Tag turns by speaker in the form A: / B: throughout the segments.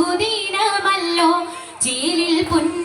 A: സുദീനമല്ലോ ചീലിൽ പുന്ന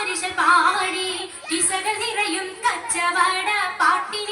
A: വാരിശൽ പാടി കിസകൾ നിറയും കച്ചവട പാട്ടിനിമ്പം